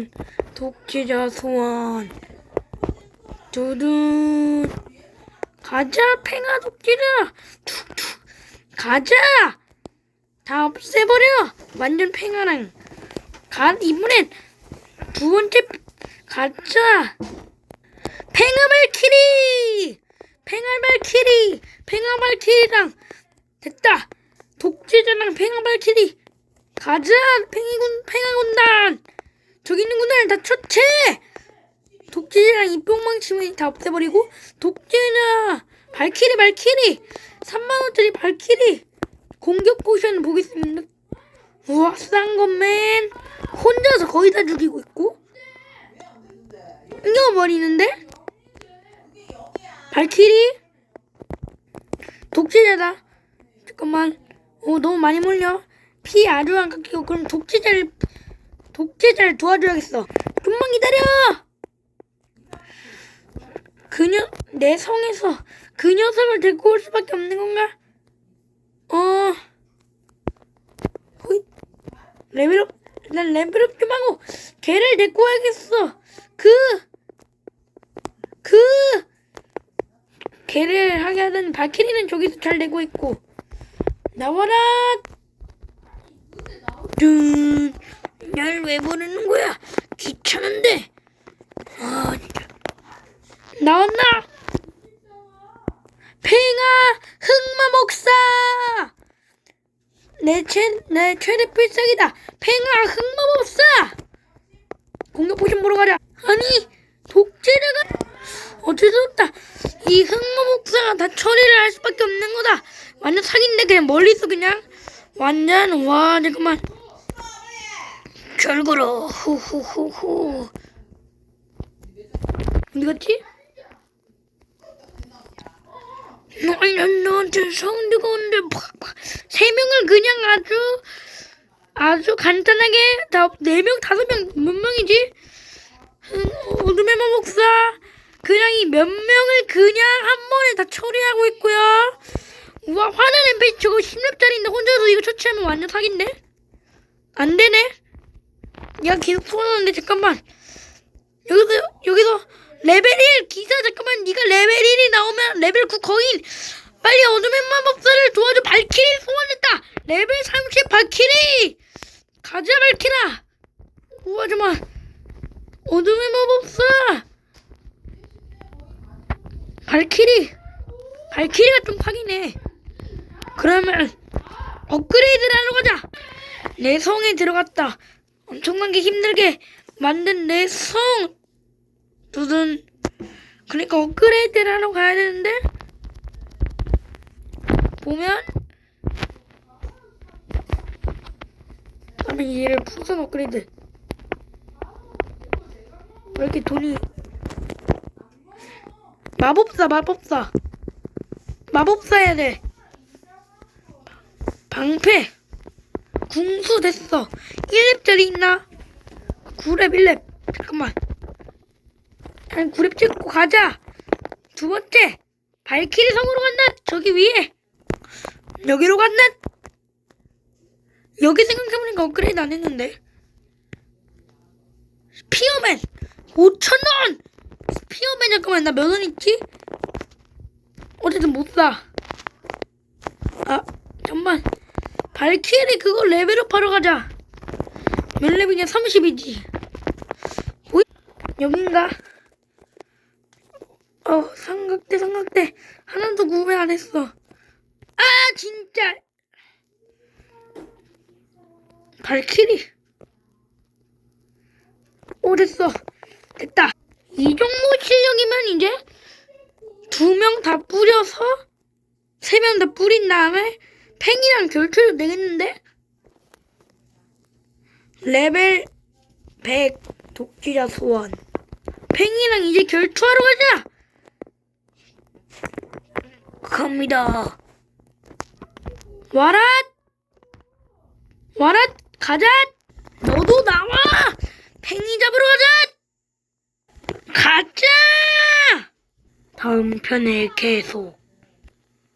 두둔 독재자 소환. 두둔. 가자 팽아 독재자 툭툭. 가자. 다 없애버려. 완전 팽아랑. 가 이번엔 두 번째 가자 팽아발키리. 팽아발키리. 팽아발키리랑. 됐다. 독재자랑 팽아발키리. 가자 팽이군 팽아군단 저기 있는 군단을 다 처치! 독재자랑 이뿅망치면 다 없애버리고 독재자 발키리 발키리! 3만원짜리 발키리! 공격 포션 보겠습니다. 우와 쌍건맨! 혼자서 거의 다 죽이고 있고? 이겨버리는데? 발키리? 독재자다. 잠깐만. 오 너무 많이 몰려. 피 아주 안 깎이고 그럼 독재자를 독재자를 도와줘야겠어. 금방 기다려! 그녀 내 성에서 그 녀석을 데리고 올 수밖에 없는 건가? 어. 호잇 레벨업 난 레벨업 좀 하고 걔를 데리고 와야겠어. 그 그! 걔를 하게 하던 발키리는 저기서 잘 되고 있고. 나와라! 둔 날 왜 보내는 거야? 귀찮은데. 아 나왔나? 팽아 흑마 목사. 내, 최, 내 최대 필살기다. 팽아 흑마 목사. 공격 포션 보러 가자. 아니 독재자가. 어쩔 수 없다. 이 흑마 목사가 다 처리를 할 수밖에 없는 거다. 완전 사기인데 그냥 멀리서 그냥. 완전 와 잠깐만 결국으로 후후후후 어디 갔지? 너한테 성대가 오는데 팍팍 세 명을 그냥 아주 아주 간단하게 다네 명 다섯 명 몇 명이지? 음, 어둠의 마목사 그냥 이 몇 명을 그냥 한 번에 다 처리하고 있고요. 우와 엠페이 저거 10렙짜리인데 혼자서 이거 처치하면 완전 사기인데? 안 되네. 야 계속 소환하는데 잠깐만. 여기서 여기서 레벨 1 기사 잠깐만. 네가 레벨 1이 나오면 레벨 9 거인. 빨리 어둠의 마법사를 도와줘. 발키리 소환했다. 레벨 30 발키리. 가자 발키라. 우와 잠깐만. 어둠의 마법사. 발키리. 발키리가 좀 파기네. 그러면 업그레이드를 하러 가자. 내 성에 들어갔다 엄청나게 힘들게 만든 내 성. 두둔 그러니까 업그레이드를 하러 가야 되는데? 보면? 그러면 얘를 풍선 업그레이드. 왜 이렇게 돈이 마법사 마법사. 마법사 해야 돼. 방패 궁수 됐어. 1렙짜리 있나? 9렙 1렙 잠깐만. 한 9렙 찍고 가자. 두 번째 발키리 성으로 간다 저기 위에. 여기로 간다 여기 생각해보니까 업그레이드 안 했는데. 스피어맨 5천원! 스피어맨 잠깐만 나 몇 원 있지? 어쨌든 못사. 아 잠만 발키리 그거 레벨업 하러 가자. 몇 렙이냐? 30이지. 보이? 여긴가? 어 삼각대 삼각대. 하나도 구매 안 했어. 아 진짜. 발키리. 오 됐어. 됐다. 이 정도 실력이면 이제 두 명 다 뿌려서 세 명 다 뿌린 다음에 팽이랑 결투해도 되겠는데? 레벨 100 독지자 소환 팽이랑 이제 결투하러 가자! 갑니다. 와라 와라 가자 너도 나와! 팽이 잡으러 가자! 가자! 다음 편에 계속